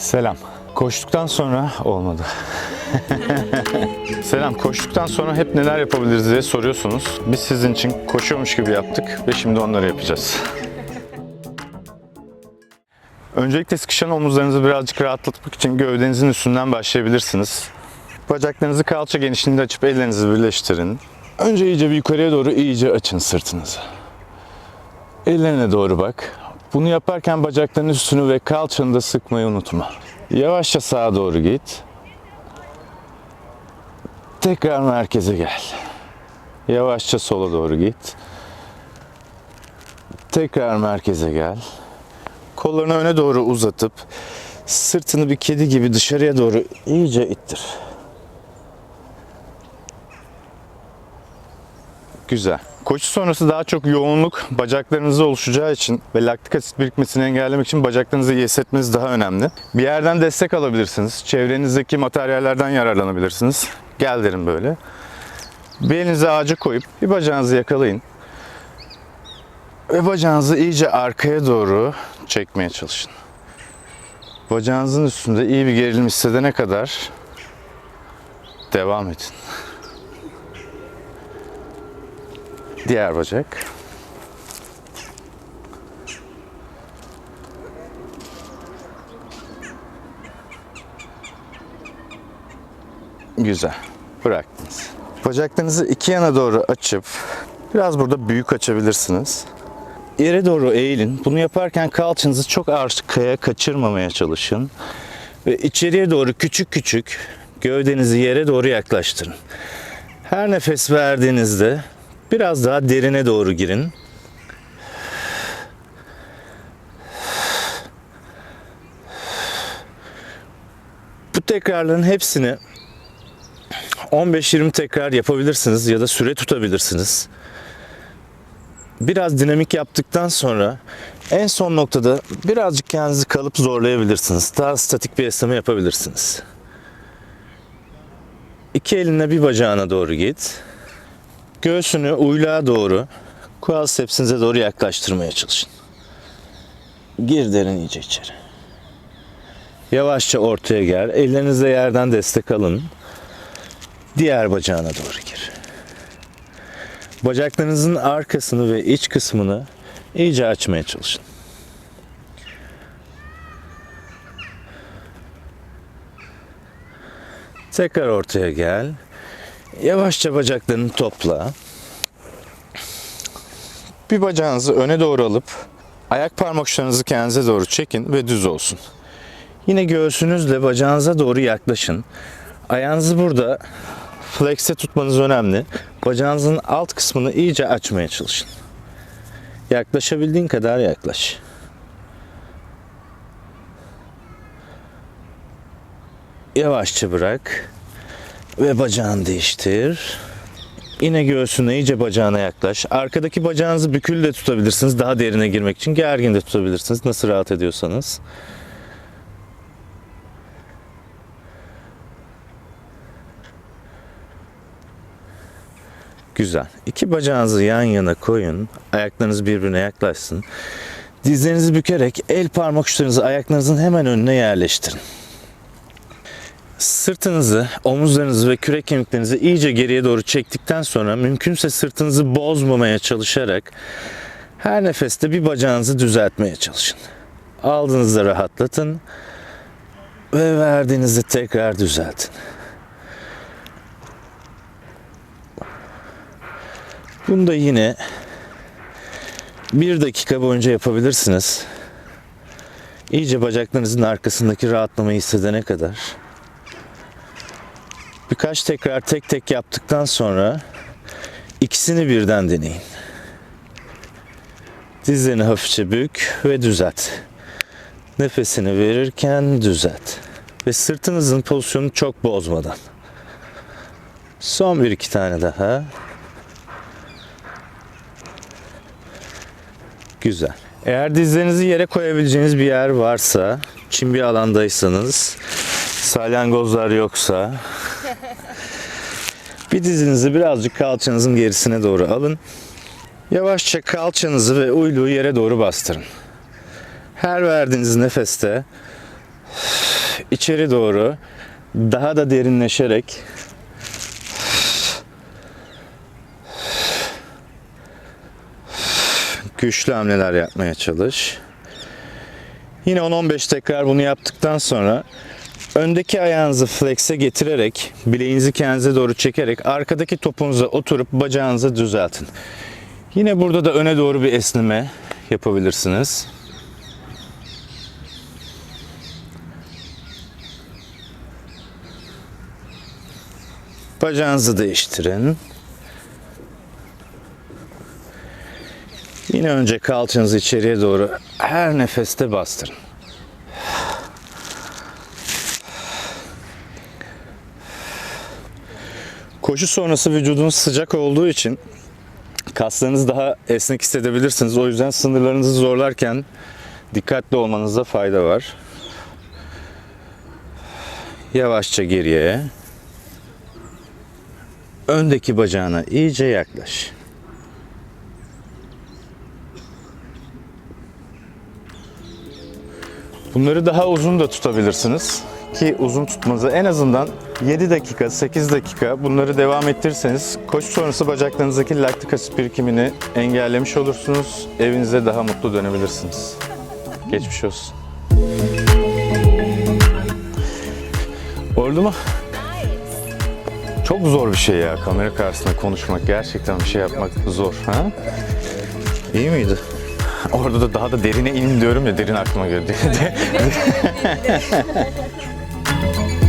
Selam. Koştuktan sonra olmadı. Selam. Koştuktan sonra hep neler yapabiliriz diye soruyorsunuz. Biz sizin için koşuyormuş gibi yaptık ve şimdi onları yapacağız. Öncelikle sıkışan omuzlarınızı birazcık rahatlatmak için gövdenizin üstünden başlayabilirsiniz. Bacaklarınızı kalça genişliğinde açıp ellerinizi birleştirin. Önce iyice bir yukarıya doğru iyice açın sırtınızı. Ellerine doğru bak. Bunu yaparken bacakların üstünü ve kalçanı da sıkmayı unutma. Yavaşça sağa doğru git. Tekrar merkeze gel. Yavaşça sola doğru git. Tekrar merkeze gel. Kollarını öne doğru uzatıp sırtını bir kedi gibi dışarıya doğru iyice ittir. Güzel. Koşu sonrası daha çok yoğunluk bacaklarınızda oluşacağı için ve laktik asit birikmesini engellemek için bacaklarınızı iyi hissetmeniz daha önemli. Bir yerden destek alabilirsiniz. Çevrenizdeki materyallerden yararlanabilirsiniz. Gel derim böyle. Bir elinizi ağaca koyup bir bacağınızı yakalayın. Ve bacağınızı iyice arkaya doğru çekmeye çalışın. Bacağınızın üstünde iyi bir gerilim hissedene kadar devam edin. Diğer bacak. Güzel. Bıraktınız. Bacaklarınızı iki yana doğru açıp biraz burada büyük açabilirsiniz. Yere doğru eğilin. Bunu yaparken kalçanızı çok arkaya kaçırmamaya çalışın. Ve içeriye doğru küçük küçük gövdenizi yere doğru yaklaştırın. Her nefes verdiğinizde biraz daha derine doğru girin. Bu tekrarların hepsini 15-20 tekrar yapabilirsiniz ya da süre tutabilirsiniz. Biraz dinamik yaptıktan sonra en son noktada birazcık kendinizi kalıp zorlayabilirsiniz. Daha statik bir esneme yapabilirsiniz. İki elinle bir bacağına doğru git. Göğsünü uyluğa doğru, quadricepsinize doğru yaklaştırmaya çalışın. Gir derin iyice içeri. Yavaşça ortaya gel. Ellerinizle yerden destek alın. Diğer bacağına doğru gir. Bacaklarınızın arkasını ve iç kısmını iyice açmaya çalışın. Tekrar ortaya gel. Yavaşça bacaklarını topla. Bir bacağınızı öne doğru alıp ayak parmak uçlarınızı kendinize doğru çekin ve düz olsun. Yine göğsünüzle bacağınıza doğru yaklaşın. Ayağınızı burada flex'e tutmanız önemli. Bacağınızın alt kısmını iyice açmaya çalışın. Yaklaşabildiğin kadar yaklaş. Yavaşça bırak ve bacağını değiştir. Yine göğsüne iyice bacağına yaklaş. Arkadaki bacağınızı bükülü de tutabilirsiniz daha derine girmek için. Gergin de tutabilirsiniz nasıl rahat ediyorsanız. Güzel. İki bacağınızı yan yana koyun. Ayaklarınız birbirine yaklaşsın. Dizlerinizi bükerek el parmak uçlarınızı ayaklarınızın hemen önüne yerleştirin. Sırtınızı, omuzlarınızı ve kürek kemiklerinizi iyice geriye doğru çektikten sonra mümkünse sırtınızı bozmamaya çalışarak her nefeste bir bacağınızı düzeltmeye çalışın. Aldığınızda rahatlatın ve verdiğinizde tekrar düzeltin. Bunu da yine bir dakika boyunca yapabilirsiniz. İyice bacaklarınızın arkasındaki rahatlamayı hissedene kadar. Birkaç tekrar tek tek yaptıktan sonra ikisini birden deneyin. Dizlerini hafifçe bük ve düzelt. Nefesini verirken düzelt. Ve sırtınızın pozisyonunu çok bozmadan. Son bir iki tane daha. Güzel. Eğer dizlerinizi yere koyabileceğiniz bir yer varsa, çim bir alandaysanız, salyangozlar yoksa, bir dizinizi birazcık kalçanızın gerisine doğru alın. Yavaşça kalçanızı ve uyluğu yere doğru bastırın. Her verdiğiniz nefeste içeri doğru daha da derinleşerek güçlü hamleler yapmaya çalış. Yine 10-15 tekrar bunu yaptıktan sonra öndeki ayağınızı flex'e getirerek, bileğinizi kendinize doğru çekerek arkadaki topunuza oturup bacağınızı düzeltin. Yine burada da öne doğru bir esneme yapabilirsiniz. Bacağınızı değiştirin. Yine önce kalçanızı içeriye doğru her nefeste bastırın. Koşu sonrası vücudunuz sıcak olduğu için kaslarınızı daha esnek hissedebilirsiniz. O yüzden sınırlarınızı zorlarken dikkatli olmanızda fayda var. Yavaşça geriye. Öndeki bacağına iyice yaklaş. Bunları daha uzun da tutabilirsiniz. Ki uzun tutmanızı en azından 7 dakika, 8 dakika bunları devam ettirirseniz koşu sonrası bacaklarınızdaki laktik asit birikimini engellemiş olursunuz. Evinize daha mutlu dönebilirsiniz. Geçmiş olsun. Oldu mu? Çok zor bir şey ya kamera karşısında konuşmak gerçekten bir şey yapmak zor ha? İyi miydi? Orada da daha da derine in diyorum ya derin aklıma geldi. Bye.